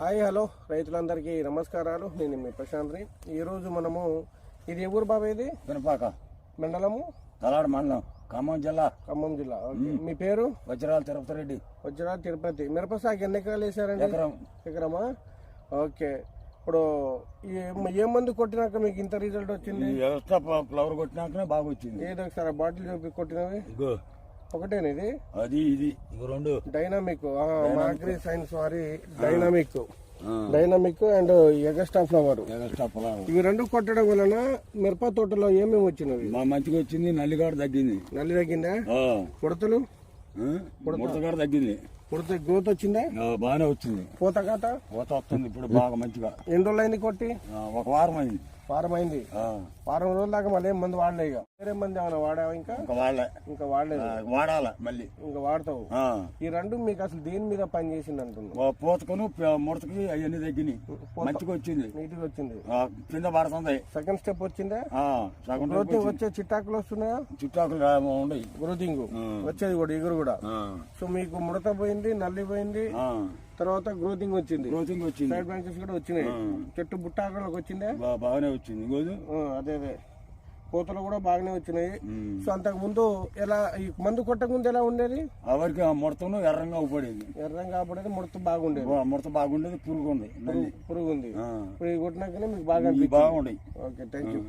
Hi hello. రైతులందరికీ నమస్కారాలు. నేను మీ ప్రశాంత్ని ఈరోజు మనము ఇది ఊరు బాబా ఇది? పినపాక మండలము? తలాడు మండలం ఖమ్మం జిల్లా. ఖమ్మం జిల్లా. ఓకే. మీ పేరు? వజ్రాల తిరుపతి రెడ్డి వజ్రా తిరుపతి. మిరప సాగు ఎన్ని ఎకరాలు వేసారండి ఎకరం. ఎకరమా? ఓకే. ఇప్పుడు ఏ- ఏ మందు కొట్టినాక మీకు ఇంత రిజల్ట్ వచ్చింది? ఈ వ్యవస్థ ప- ఫ్లవర్ కొట్టినాకనే బాగా వచ్చింది ఏదో ఒకసారి బాటిల్ చూపి కొట్టినవి? ఇగో ఒకటేనా ఇది అది ఇది. రెండు. డైనామిక్ మాగ్రీ సైన్స్ వారి డైనామిక్ డైనామిక్ అండ్ ఎగస్టా ఫ్లవర్ ఇవి రెండు కొట్టడం వలన మిరప తోటలో ఏమేమి వచ్చినవి? మా మంచిగా వచ్చింది నల్లిగాడ తగ్గింది. నల్లి తగ్గిందా? ఆ, ముడతగాడ తగ్గింది. ముడత గ్రోత్ వచ్చిందా? బాగానే వచ్చింది. పూత కాత? పూత వస్తుంది ఇప్పుడు బాగా మంచిగా. ఎన్ని రోజులు అయింది కొట్టి ఒక వారం అయింది. వారం అయింది ఆ, వారం రోజుల దాకా మళ్ళీ ఏం మందు వాడలే ఇక. వేరే మంది ఏమైనా వాడావా ఇంకా? ఇంకా వాళ్ళే ఇంకా వాడలేదు. వాడాల మళ్ళీ? ఇంకా వాడతావు. ఈ రెండు మీకు అసలు దేని మీద పని చేసింది అంటున్నావు? ఓ పూతకును ముడతకి అవన్నీ తగ్గినాయి మంచిగా వచ్చింది. నీట్గా వచ్చింది. కింద పడుతుంది. సెకండ్ స్టెప్ వచ్చిందా? సగం గ్రోతింగ్ వచ్చే చిట్టాకులు వస్తున్నాయా? చుట్టాకులు ఉండయి గ్రోతింగ్ వచ్చేది కూడా ఎగురు కూడా. సో మీకు ముడత పోయింది నల్లి పోయింది. తర్వాత గ్రోతింగ్ వచ్చింది. గ్రోతింగ్ వచ్చింది. సైడ్ బ్రాంచెస్ కూడా వచ్చినాయి. చెట్టు బుట్ట ఆకులకు వచ్చిందా? బాగానే వచ్చింది. అదే అదే. పూతలు కూడా బాగానే వచ్చినాయి. సో అంతకు ముందు ఎలా ఈ మందు కొట్టక ముందు ఎలా ఉండేది? ఆ వరకు ఆ ముడతను ఎర్రంగా ఊపడేది. ఎర్రం కాబట్టి ముడత బాగుండేది. ముడత బాగుండేది పురుగు ఉంది పురుగు ఉంది ఇప్పుడు కొట్టినాకనే మీకు బాగా ఇవి బాగుండయి ఓకే థ్యాంక్ యూ